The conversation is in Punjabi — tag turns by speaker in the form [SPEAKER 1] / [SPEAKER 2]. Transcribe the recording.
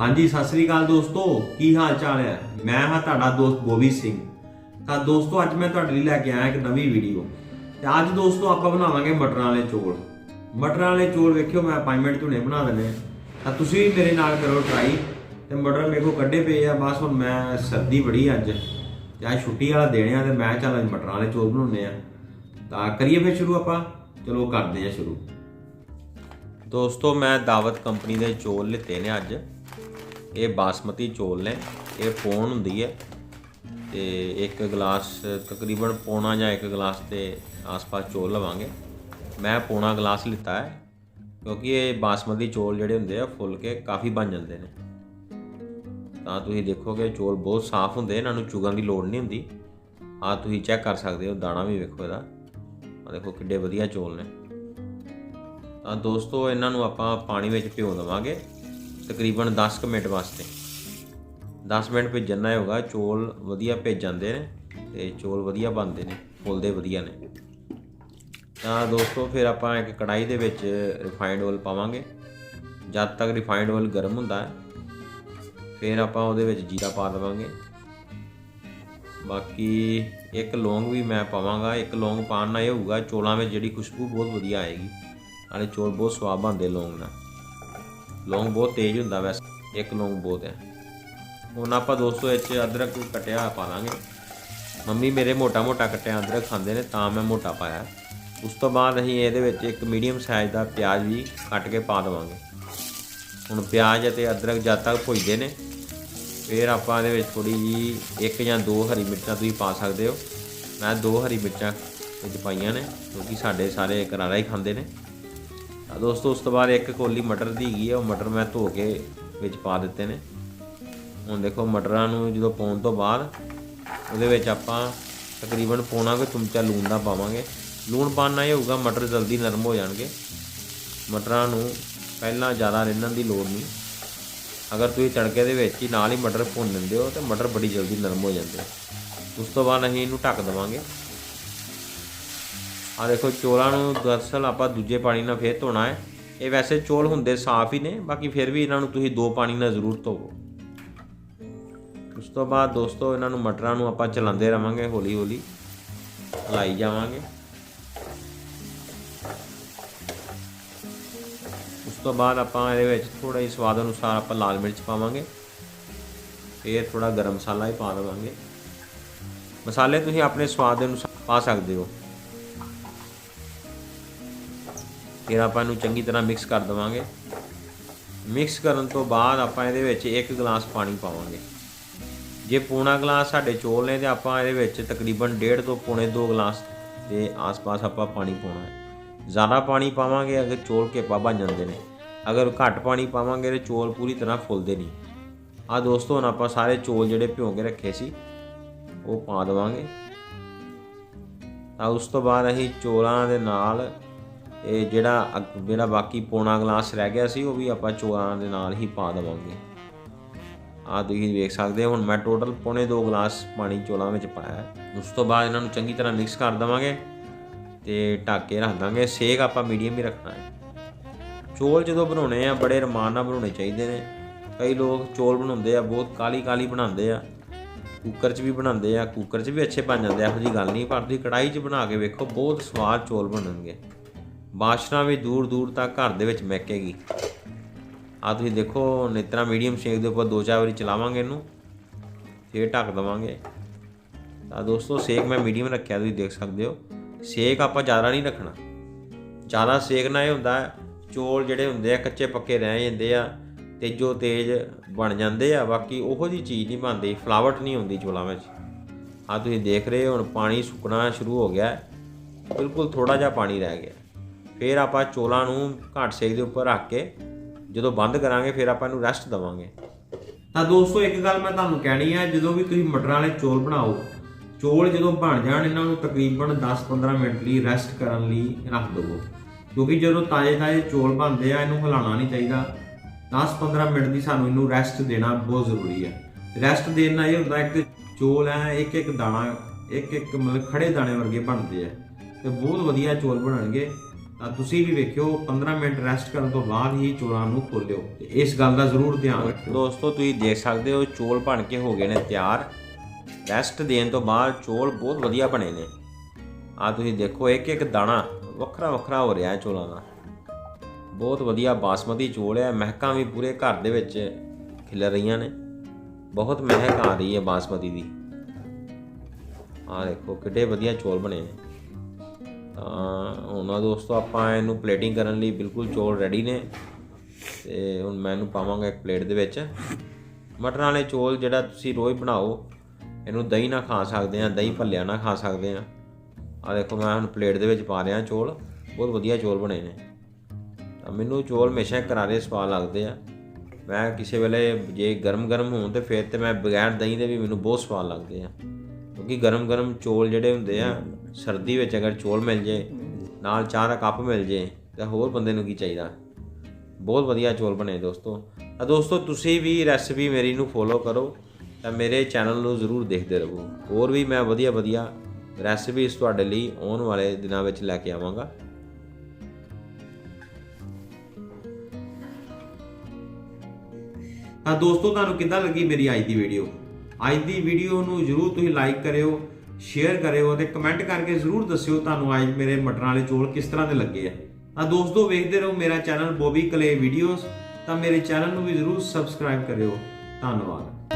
[SPEAKER 1] ਹਾਂਜੀ, ਸਤਿ ਸ੍ਰੀ ਅਕਾਲ ਦੋਸਤੋ। ਕੀ ਹਾਲ ਚਾਲ ਹੈ? ਮੈਂ ਹਾਂ ਤੁਹਾਡਾ ਦੋਸਤ ਬੋਬੀ ਸਿੰਘ। ਤਾਂ ਦੋਸਤੋ, ਅੱਜ ਮੈਂ ਤੁਹਾਡੇ ਲਈ ਲੈ ਕੇ ਆਇਆ ਇੱਕ ਨਵੀਂ ਵੀਡੀਓ ਤੇ ਅੱਜ ਦੋਸਤੋ, ਆਪਾਂ ਬਣਾਵਾਂਗੇ ਮਟਰਾਂ ਵਾਲੇ ਚੋਲ। ਮਟਰਾਂ ਵਾਲੇ ਚੋਲ ਵੇਖਿਓ, ਮੈਂ 5 ਮਿੰਟ ਧੁਨੇ ਬਣਾ ਦਿੰਨੇ ਤਾਂ ਤੁਸੀਂ ਵੀ ਮੇਰੇ ਨਾਲ ਕਰੋ ਟਰਾਈ ਤੇ ਮਟਰ ਮੇਰੇ ਕੋਲ ਕੱਢੇ ਪਏ ਆ। ਬਸ ਹੁਣ ਮੈਂ ਸਰਦੀ ਬੜੀ ਅੱਜ। ਤੇ ਅੱਜ ਛੁੱਟੀ ਵਾਲਾ ਦੇਣੇ ਆ ਤੇ ਮੈਂ ਚੱਲ ਅੱਜ ਮਟਰਾਂ ਵਾਲੇ ਚੋਲ ਬਣਾਉਣੇ ਆ ਤਾਂ ਕਰੀਏ ਫਿਰ ਸ਼ੁਰੂ ਆਪਾਂ? ਚਲੋ, ਕਰਦੇ ਆ ਸ਼ੁਰੂ। ਦੋਸਤੋ, ਮੈਂ ਦਾਵਤ ਕੰਪਨੀ ਦੇ ਚੋਲ ਲਿੱਤੇ ਨੇ ਅੱਜ। ਇਹ ਬਾਸਮਤੀ ਚੋਲ ਨੇ, ਇਹ ਪੌਣ ਹੁੰਦੀ ਹੈ ਤੇ ਇੱਕ ਗਲਾਸ ਤਕਰੀਬਨ ਪੌਣਾ ਜਾਂ ਇੱਕ ਗਲਾਸ ਦੇ ਆਸ-ਪਾਸ ਚੋਲ ਲਵਾਂਗੇ। ਮੈਂ ਪੌਣਾ ਗਲਾਸ ਲਿੱਤਾ ਹੈ, ਕਿਉਂਕਿ ਇਹ ਬਾਸਮਤੀ ਚੋਲ ਜਿਹੜੇ ਹੁੰਦੇ ਆ ਫੁੱਲ ਕੇ ਕਾਫੀ ਬਣ ਜਾਂਦੇ ਨੇ। ਤਾਂ ਤੁਸੀਂ ਦੇਖੋਗੇ ਚੋਲ ਬਹੁਤ ਸਾਫ਼ ਹੁੰਦੇ, ਇਹਨਾਂ ਨੂੰ ਚੁਗਣ ਦੀ ਲੋੜ ਨਹੀਂ ਹੁੰਦੀ। ਆ ਤੁਸੀਂ ਚੈੱਕ ਕਰ ਸਕਦੇ ਹੋ, ਦਾਣਾ ਵੀ ਵੇਖੋ ਇਹਦਾ। ਆ ਦੇਖੋ ਕਿੱਡੇ ਵਧੀਆ ਚੋਲ ਨੇ। ਤਾਂ ਦੋਸਤੋ, ਇਹਨਾਂ ਨੂੰ ਆਪਾਂ ਪਾਣੀ ਵਿੱਚ ਭਿਓ ਦੇਵਾਂਗੇ। ਤਕਰੀਬਨ 10 ਕੁ ਮਿੰਟ ਵਾਸਤੇ। 10 ਮਿੰਟ ਭਿੱਜਣ ਨਾਲ ਹੋਗਾ, ਚੋਲ ਵਧੀਆ ਭੇਜ ਜਾਂਦੇ ਨੇ ਤੇ ਚੋਲ ਵਧੀਆ ਬਣਦੇ ਨੇ ਫੁੱਲਦੇ ਵਧੀਆ ਨੇ। ਤਾਂ ਦੋਸਤੋ ਫਿਰ ਆਪਾਂ ਇੱਕ ਕੜਾਈ ਦੇ ਵਿੱਚ ਰਿਫਾਈਨਡ ਆਇਲ ਪਾਵਾਂਗੇ। ਜਦ ਤੱਕ ਰਿਫਾਈਨਡ ਆਇਲ ਗਰਮ ਹੁੰਦਾ ਹੈ, ਫਿਰ ਆਪਾਂ ਉਹਦੇ ਵਿੱਚ ਜੀਰਾ ਪਾ ਦੇਵਾਂਗੇ। ਬਾਕੀ ਇੱਕ ਲੌਂਗ ਵੀ ਮੈਂ ਪਾਵਾਂਗਾ, ਇੱਕ ਲੌਂਗ ਪਾਉਣ ਨਾਲ ਇਹ ਹੋਊਗਾ, ਚੋਲਾਂ ਵਿੱਚ ਜਿਹੜੀ ਖੁਸ਼ਬੂ ਬਹੁਤ ਵਧੀਆ ਆਏਗੀ। ਨਾਲੇ ਚੌਲ ਬਹੁਤ ਸਵਾਦ ਬਣਦੇ ਲੌਂਗ ਨਾਲ। ਲੌਂਗ ਬਹੁਤ ਤੇਜ਼ ਹੁੰਦਾ ਵੈਸੇ, ਇੱਕ ਲੌਂਗ ਬਹੁਤ ਹੈ। ਹੁਣ ਆਪਾਂ ਦੋਸਤੋ ਇੱਥੇ ਅਦਰਕ ਕਟਿਆ ਪਾ ਲਾਂਗੇ ਮੰਮੀ ਮੇਰੇ ਮੋਟਾ ਮੋਟਾ ਕਟਿਆ, ਅਦਰਕ ਖਾਂਦੇ ਨੇ ਤਾਂ ਮੈਂ ਮੋਟਾ ਪਾਇਆ। ਉਸ ਤੋਂ ਬਾਅਦ ਅਸੀਂ ਇਹਦੇ ਵਿੱਚ ਇੱਕ ਮੀਡੀਅਮ ਸਾਈਜ਼ ਦਾ ਪਿਆਜ਼ ਵੀ ਕੱਟ ਕੇ ਪਾ ਦੇਵਾਂਗੇ। ਹੁਣ ਪਿਆਜ਼ ਅਤੇ ਅਦਰਕ ਜਦ ਤੱਕ ਭੁੱਜਦੇ ਨੇ, ਫਿਰ ਆਪਾਂ ਇਹਦੇ ਵਿੱਚ ਥੋੜੀ ਜੀ ਇੱਕ ਜਾਂ ਦੋ ਹਰੀ ਮਿਰਚਾਂ ਤੁਸੀਂ ਪਾ ਸਕਦੇ ਹੋ। ਮੈਂ ਦੋ ਹਰੀ ਮਿਰਚਾਂ ਵਿੱਚ ਪਾਈਆਂ ਨੇ, ਕਿਉਂਕਿ ਸਾਡੇ ਸਾਰੇ ਕਰਾਰਾ ਹੀ ਖਾਂਦੇ ਨੇ। ਤਾਂ ਦੋਸਤੋ, ਉਸ ਤੋਂ ਬਾਅਦ ਇੱਕ ਕੋਲੀ ਮਟਰ ਦੀ ਹੈਗੀ ਆ, ਉਹ ਮਟਰ ਮੈਂ ਧੋ ਕੇ ਵਿੱਚ ਪਾ ਦਿੱਤੇ ਨੇ। ਹੁਣ ਦੇਖੋ, ਮਟਰਾਂ ਨੂੰ ਜਦੋਂ ਪਾਉਣ ਤੋਂ ਬਾਅਦ, ਉਹਦੇ ਵਿੱਚ ਆਪਾਂ ਤਕਰੀਬਨ ਪੌਣਾ ਕੁ ਚਮਚਾ ਲੂਣ ਦਾ ਪਾਵਾਂਗੇ। ਲੂਣ ਪਾਉਣ ਇਹ ਹੋਊਗਾ, ਮਟਰ ਜਲਦੀ ਨਰਮ ਹੋ ਜਾਣਗੇ। ਮਟਰਾਂ ਨੂੰ ਪਹਿਲਾਂ ਜ਼ਿਆਦਾ ਰਿੰਨਣ ਦੀ ਲੋੜ ਨਹੀਂ। ਅਗਰ ਤੁਸੀਂ ਤੜਕੇ ਦੇ ਵਿੱਚ ਹੀ ਨਾਲ ਹੀ ਮਟਰ ਭੁੰਨ ਦਿੰਦੇ ਹੋ, ਤਾਂ ਮਟਰ ਬੜੀ ਜਲਦੀ ਨਰਮ ਹੋ ਜਾਂਦੇ ਉਸ ਤੋਂ ਬਾਅਦ ਅਸੀਂ ਇਹਨੂੰ ਢੱਕ ਦੇਵਾਂਗੇ। ਆ ਦੇਖੋ, ਚੋਲਾਂ ਨੂੰ ਦਰਅਸਲ ਆਪਾਂ ਦੂਜੇ ਪਾਣੀ ਨਾਲ ਫੇਰ ਧੋਣਾ ਹੈ। ਇਹ ਵੈਸੇ ਚੋਲ ਹੁੰਦੇ ਸਾਫ਼ ਹੀ ਨੇ, ਬਾਕੀ ਫਿਰ ਵੀ ਇਹਨਾਂ ਨੂੰ ਤੁਸੀਂ ਦੋ ਪਾਣੀ ਨਾਲ ਜ਼ਰੂਰ ਧੋਵੋ। ਉਸ ਤੋਂ ਬਾਅਦ ਦੋਸਤੋ, ਇਹਨਾਂ ਨੂੰ ਮਟਰਾਂ ਨੂੰ ਆਪਾਂ ਚਲਾਉਂਦੇ ਰਵਾਂਗੇ ਹੌਲੀ ਹੌਲੀ ਹਲਾਈ ਜਾਵਾਂਗੇ। ਉਸ ਤੋਂ ਬਾਅਦ ਆਪਾਂ ਇਹਦੇ ਵਿੱਚ ਥੋੜਾ ਹੀ ਸਵਾਦ ਅਨੁਸਾਰ ਆਪਾਂ ਲਾਲ ਮਿਰਚ ਪਾਵਾਂਗੇ। ਫਿਰ ਥੋੜਾ ਗਰਮ ਮਸਾਲਾ ਹੀ ਪਾ ਦੇਵਾਂਗੇ। ਮਸਾਲੇ ਤੁਸੀਂ ਆਪਣੇ ਸਵਾਦ ਦੇ ਅਨੁਸਾਰ ਪਾ ਸਕਦੇ ਹੋ। ਫਿਰ ਆਪਾਂ ਇਹਨੂੰ ਚੰਗੀ ਤਰ੍ਹਾਂ ਮਿਕਸ ਕਰ ਦੇਵਾਂਗੇ। ਮਿਕਸ ਕਰਨ ਤੋਂ ਬਾਅਦ ਆਪਾਂ ਇਹਦੇ ਵਿੱਚ ਇੱਕ ਗਲਾਸ ਪਾਣੀ ਪਾਵਾਂਗੇ। ਜੇ ਪੂਣਾ ਗਲਾਸ ਸਾਡੇ ਚੋਲ ਨੇ ਤੇ ਆਪਾਂ ਇਹਦੇ ਵਿੱਚ ਤਕਰੀਬਨ 1.5 ਤੋਂ ਪੌਣੇ 2 ਗਲਾਸ ਦੇ ਆਸ-ਪਾਸ ਆਪਾਂ ਪਾਣੀ ਪਾਉਣਾ ਹੈ। ਜ਼ਿਆਦਾ ਪਾਣੀ ਪਾਵਾਂਗੇ ਅਗਰ ਚੋਲ ਘੇਪਾ ਬਣ ਜਾਂਦੇ ਨੇ। ਅਗਰ ਘੱਟ ਪਾਣੀ ਪਾਵਾਂਗੇ ਤੇ ਚੋਲ ਪੂਰੀ ਤਰ੍ਹਾਂ ਫੁੱਲਦੇ ਨਹੀਂ। ਆ ਦੋਸਤੋ, ਹੁਣ ਆਪਾਂ ਸਾਰੇ ਚੋਲ ਜਿਹੜੇ ਭਿਓ ਕੇ ਰੱਖੇ ਸੀ, ਉਹ ਪਾ ਦੇਵਾਂਗੇ। ਤਾਂ ਉਸ ਤੋਂ ਬਾਅਦ ਅਸੀਂ ਚੋਲਾਂ ਦੇ ਨਾਲ ਇਹ ਜਿਹੜਾ ਅਗ- ਜਿਹੜਾ ਬਾਕੀ ਪੌਣਾ ਗਲਾਸ ਰਹਿ ਗਿਆ ਸੀ, ਉਹ ਵੀ ਆਪਾਂ ਚੋਲਾਂ ਦੇ ਨਾਲ ਹੀ ਪਾ ਦੇਵਾਂਗੇ। ਆ ਤੁਸੀਂ ਵੇਖ ਸਕਦੇ ਹੋ, ਹੁਣ ਮੈਂ ਟੋਟਲ ਪੌਣੇ 2 ਗਲਾਸ ਪਾਣੀ ਚੋਲਾਂ ਵਿੱਚ ਪਾਇਆ ਉਸ ਤੋਂ ਬਾਅਦ ਇਹਨਾਂ ਨੂੰ ਚੰਗੀ ਤਰ੍ਹਾਂ ਮਿਕਸ ਕਰ ਦੇਵਾਂਗੇ ਤੇ ਢੱਕ ਕੇ ਰੱਖ ਦਾਂਗੇ। ਸੇਕ ਆਪਾਂ ਮੀਡੀਅਮ ਹੀ ਰੱਖਣਾ ਹੈ। ਚੋਲ ਜਦੋਂ ਬਣਾਉਣੇ ਆ, ਬੜੇ ਰਮਾਨ ਨਾਲ ਬਣਾਉਣੇ ਚਾਹੀਦੇ ਨੇ। ਕਈ ਲੋਕ ਚੋਲ ਬਣਾਉਂਦੇ ਆ, ਬਹੁਤ ਕਾਲੀ ਕਾਲੀ ਬਣਾਉਂਦੇ ਆ। ਕੁੱਕਰ 'ਚ ਵੀ ਬਣਾਉਂਦੇ ਆ ਕੁੱਕਰ 'ਚ ਵੀ ਅੱਛੇ ਬਣ ਜਾਂਦੇ ਆ, ਇਹੋ ਜੀ ਗੱਲ ਨਹੀਂ। ਪਰ ਤੁਸੀਂ ਕੜਾਈ 'ਚ ਬਣਾ ਕੇ ਵੇਖੋ, ਬਹੁਤ ਸਵਾਦ ਚੋਲ ਬਣਨਗੇ। ਬਾਸ਼ਨਾ ਵੀ ਦੂਰ ਦੂਰ ਤੱਕ ਘਰ ਦੇ ਵਿੱਚ ਮਹਿਕੇਗੀ ਆ ਤੁਸੀਂ ਦੇਖੋ ਨਿਤਰਾ ਮੀਡੀਅਮ ਸ਼ੇਕ ਦੇ ਉੱਪਰ ਦੋ ਚਾਰ ਵਾਰੀ ਚਲਾਵਾਂਗੇ ਇਹਨੂੰ। ਫਿਰ ਢੱਕ ਦਵਾਂਗੇ। ਤਾਂ ਦੋਸਤੋ ਸੇਕ ਮੈਂ ਮੀਡੀਅਮ ਰੱਖਿਆ ਤੁਸੀਂ ਦੇਖ ਸਕਦੇ ਹੋ। ਸੇਕ ਆਪਾਂ ਜ਼ਿਆਦਾ ਨਹੀਂ ਰੱਖਣਾ। ਜ਼ਿਆਦਾ ਸੇਕ ਨਾਲ ਇਹ ਹੁੰਦਾ ਹੈ, ਚੋਲ ਜਿਹੜੇ ਹੁੰਦੇ ਆ ਕੱਚੇ ਪੱਕੇ ਰਹਿ ਜਾਂਦੇ ਆ ਤੇਜੋ ਤੇਜ ਬਣ ਜਾਂਦੇ ਆ। ਬਾਕੀ ਉਹੋ ਜੀ ਚੀਜ਼ ਨਹੀਂ ਬਣਦੀ ਫਲਾਵਟ ਨਹੀਂ ਹੁੰਦੀ ਚੋਲਾਂ ਵਿੱਚ। ਆ ਤੁਸੀਂ ਦੇਖ ਰਹੇ ਹੋ ਹੁਣ ਪਾਣੀ ਸੁੱਕਣਾ ਸ਼ੁਰੂ ਹੋ ਗਿਆ। ਬਿਲਕੁਲ ਥੋੜਾ ਜਿਹਾ ਪਾਣੀ ਰਹਿ ਗਿਆ। ਫਿਰ ਆਪਾਂ ਚੋਲਾਂ ਨੂੰ ਘੱਟ ਸੇਕ ਦੇ ਉੱਪਰ ਰੱਖ ਕੇ ਜਦੋਂ ਬੰਦ ਕਰਾਂਗੇ, ਫਿਰ ਆਪਾਂ ਇਹਨੂੰ ਰੈਸਟ ਦਵਾਂਗੇ। ਤਾਂ ਦੋਸਤੋ, ਇੱਕ ਗੱਲ ਮੈਂ ਤੁਹਾਨੂੰ ਕਹਿਣੀ ਹੈ ਜਦੋਂ ਵੀ ਤੁਸੀਂ ਮਟਰਾਂ ਵਾਲੇ ਚੋਲ ਬਣਾਓ, ਚੋਲ ਜਦੋਂ ਬਣ ਜਾਣ, ਇਹਨਾਂ ਨੂੰ ਤਕਰੀਬਨ 10-15 ਮਿੰਟ ਲਈ ਰੈਸਟ ਕਰਨ ਲਈ ਰੱਖ ਦਿਓ ਕਿਉਂਕਿ ਜਦੋਂ ਤਾਜ਼ੇ-ਤਾਜ਼ੇ ਚੋਲ ਬਣਦੇ ਆ, ਇਹਨੂੰ ਹਿਲਾਉਣਾ ਨਹੀਂ ਚਾਹੀਦਾ। 10-15 ਮਿੰਟ ਦੀ ਸਾਨੂੰ ਇਹਨੂੰ ਰੈਸਟ ਦੇਣਾ ਬਹੁਤ ਜ਼ਰੂਰੀ ਹੈ ਰੈਸਟ ਦੇਣ ਨਾਲ ਇਹ ਹੁੰਦਾ, ਇੱਕ ਤੇ ਚੋਲ ਹੈ ਇੱਕ ਇੱਕ ਦਾਣਾ, ਇੱਕ ਇੱਕ ਮਤਲਬ ਖੜੇ ਦਾਣੇ ਵਰਗੇ ਬਣਦੇ ਆ। ਤੇ ਬਹੁਤ ਵਧੀਆ ਚੋਲ ਬਣਨਗੇ। ਤਾਂ ਤੁਸੀਂ ਵੀ ਵੇਖਿਓ 15 ਮਿੰਟ ਰੈਸਟ ਕਰਨ ਤੋਂ ਬਾਅਦ ਹੀ ਚੋਲਾਂ ਨੂੰ ਖੋਲਿਓ ਤੇ ਇਸ ਗੱਲ ਦਾ ਜ਼ਰੂਰ ਧਿਆਨ ਰੱਖਿਓ। ਦੋਸਤੋ, ਤੁਸੀਂ ਦੇਖ ਸਕਦੇ ਹੋ, ਚੋਲ ਬਣ ਕੇ ਹੋ ਗਏ ਨੇ ਤਿਆਰ। ਰੈਸਟ ਦੇਣ ਤੋਂ ਬਾਅਦ ਚੋਲ ਬਹੁਤ ਵਧੀਆ ਬਣੇ ਨੇ। ਆ ਤੁਸੀਂ ਦੇਖੋ ਇੱਕ ਇੱਕ ਦਾਣਾ ਵੱਖਰਾ ਵੱਖਰਾ ਹੋ ਰਿਹਾ ਹੈ ਚੋਲਾਂ ਦਾ। ਬਹੁਤ ਵਧੀਆ ਬਾਸਮਤੀ ਚੋਲ ਹੈ, ਮਹਿਕਾਂ ਵੀ ਪੂਰੇ ਘਰ ਦੇ ਵਿੱਚ ਖਿਲ ਰਹੀਆਂ ਨੇ। ਬਹੁਤ ਮਹਿਕ ਆ ਰਹੀ ਹੈ ਬਾਸਮਤੀ ਦੀ। ਆ ਦੇਖੋ, ਕਿੱਡੇ ਵਧੀਆ ਚੋਲ ਬਣੇ ਨੇ। ਤਾਂ ਹੁਣ ਦੋਸਤੋ ਆਪਾਂ ਇਹਨੂੰ ਪਲੇਟਿੰਗ ਕਰਨ ਲਈ ਬਿਲਕੁਲ ਚੌਲ ਰੈਡੀ ਨੇ ਤੇ ਹੁਣ ਮੈਂ ਇਹਨੂੰ ਪਾਵਾਂਗਾ ਇੱਕ ਪਲੇਟ ਦੇ ਵਿੱਚ। ਮਟਰਾਂ ਵਾਲੇ ਚੌਲ ਜਿਹੜਾ ਤੁਸੀਂ ਰੋਜ਼ ਬਣਾਓ, ਇਹਨੂੰ ਦਹੀਂ ਨਾਲ ਖਾ ਸਕਦੇ ਆ ਦਹੀਂ ਭੱਲਿਆਂ ਨਾਲ ਖਾ ਸਕਦੇ ਆ ਆ ਦੇਖੋ ਮੈਂ ਹੁਣ ਪਲੇਟ ਦੇ ਵਿੱਚ ਪਾ ਰਿਹਾ ਚੌਲ, ਬਹੁਤ ਵਧੀਆ ਚੌਲ ਬਣੇ ਨੇ। ਤਾਂ ਮੈਨੂੰ ਚੌਲ ਹਮੇਸ਼ਾ ਕਰਾਰੇ ਸਵਾਦ ਲੱਗਦੇ ਆ। ਮੈਂ ਕਿਸੇ ਵੇਲੇ ਜੇ ਗਰਮ ਗਰਮ ਹੋਣ ਤੇ ਫਿਰ ਤੇ ਮੈਂ ਬਗੈਰ ਦਹੀਂ ਦੇ ਵੀ ਮੈਨੂੰ ਬਹੁਤ ਸਵਾਦ ਲੱਗਦੇ ਆ। ਕਿਉਂਕਿ ਗਰਮ ਗਰਮ ਚੋਲ ਜਿਹੜੇ ਹੁੰਦੇ ਆ ਸਰਦੀ ਵਿੱਚ ਅਗਰ ਚੋਲ ਮਿਲ ਜੇ ਨਾਲ ਚਾਹ ਦਾ ਕੱਪ ਮਿਲ ਜੇ ਤਾਂ ਹੋਰ ਬੰਦੇ ਨੂੰ ਕੀ ਚਾਹੀਦਾ? ਬਹੁਤ ਵਧੀਆ ਚੋਲ ਬਣੇ ਦੋਸਤੋ। ਤਾਂ ਦੋਸਤੋ ਤੁਸੀਂ ਵੀ ਰੈਸਪੀ ਮੇਰੀ ਨੂੰ ਫੋਲੋ ਕਰੋ ਤਾਂ ਮੇਰੇ ਚੈਨਲ ਨੂੰ ਜ਼ਰੂਰ ਦੇਖਦੇ ਰਹੋ। ਹੋਰ ਵੀ ਮੈਂ ਵਧੀਆ ਵਧੀਆ ਰੈਸਪੀਜ਼ ਤੁਹਾਡੇ ਲਈ ਆਉਣ ਵਾਲੇ ਦਿਨਾਂ ਵਿੱਚ ਲੈ ਕੇ ਆਵਾਂਗਾ। ਤਾਂ ਦੋਸਤੋ ਤੁਹਾਨੂੰ ਕਿੱਦਾਂ ਲੱਗੀ ਮੇਰੀ ਅੱਜ ਦੀ ਵੀਡੀਓ ਅੱਜ ਦੀ ਵੀਡੀਓ ਨੂੰ ਜਰੂਰ ਤੁਸੀਂ ਲਾਈਕ ਕਰਿਓ ਸ਼ੇਅਰ ਕਰਿਓ ਅਤੇ ਕਮੈਂਟ ਕਰਕੇ ਜਰੂਰ ਦੱਸਿਓ ਤੁਹਾਨੂੰ ਅੱਜ ਮੇਰੇ ਮਟਰਾਂ ਵਾਲੇ ਚੋਲ ਕਿਸ ਤਰ੍ਹਾਂ ਦੇ ਲੱਗੇ ਆ। ਤਾਂ ਦੋਸਤੋ, ਵੇਖਦੇ ਰਹੋ ਮੇਰਾ ਚੈਨਲ ਬੋਬੀ ਕਲੇ ਵੀਡੀਓਜ਼ ਤਾਂ ਮੇਰੇ ਚੈਨਲ ਨੂੰ ਵੀ ਜਰੂਰ ਸਬਸਕ੍ਰਾਈਬ ਕਰਿਓ। ਧੰਨਵਾਦ।